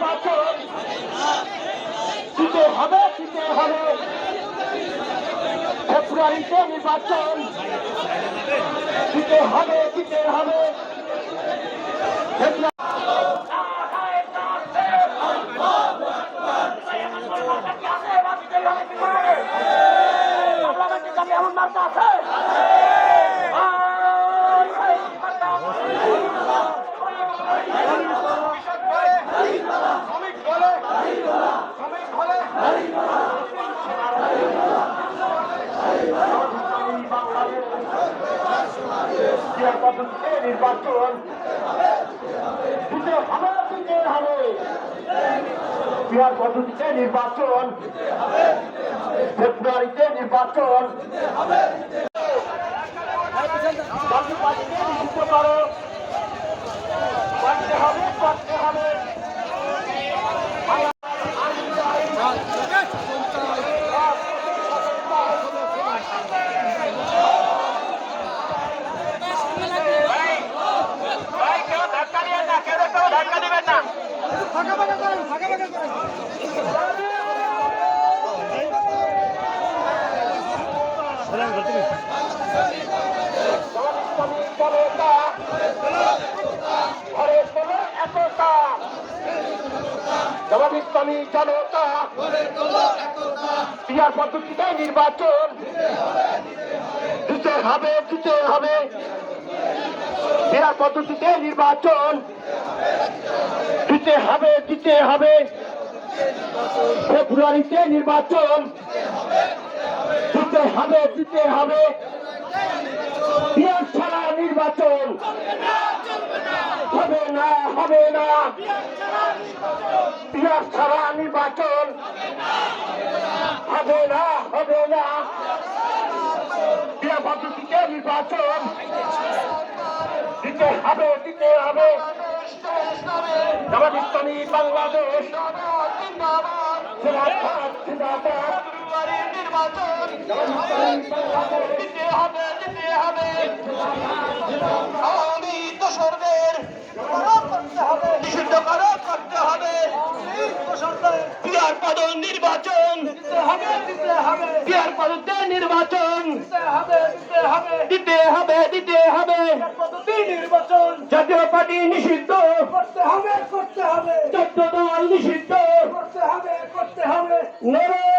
নির্বাচন। হবে দিতে হবে। ফেব্রুয়ারিতে নির্বাচন। দিতে হবে দিতে হবে। এমন আছে নির্বাচন? দিতে হবে দিতে হবে? বিহার পদ্ধতিতে নির্বাচন? ফেব্রুয়ারিতে নির্বাচন? জাতীয় পার্টিকে নিষিদ্ধ করো করতে হবে করতে হবে জনতা হবে, দিতে হবে। নির্বাচন। দিতে হবে দিতে হবে। ফেব্রুয়ারিতে নির্বাচন। দিতে হবে দিতে হবে। নির্বাচন। হবে না হবে না। বিহার ছাড়া নির্বাচন। হবে না হবে না। বিহার পদ্ধতিতে নির্বাচন। দিতে হবে দিতে হবে। জামাত ইসলামী বাংলাদেশ। নির্বাচন দিতে হবে দিতে হবে আওয়ামী দোসরদের নিষিদ্ধ করা করতে হবে বিহার পদন নির্বাচন। বিহার পদ্ধতি নির্বাচন। দিতে হবে দিতে হবে। নির্বাচন। জাতীয় পার্টি নিষিদ্ধ। করতে হবে করতে হবে। চোদ্দ দল নিষিদ্ধ। করতে হবে করতে হবে।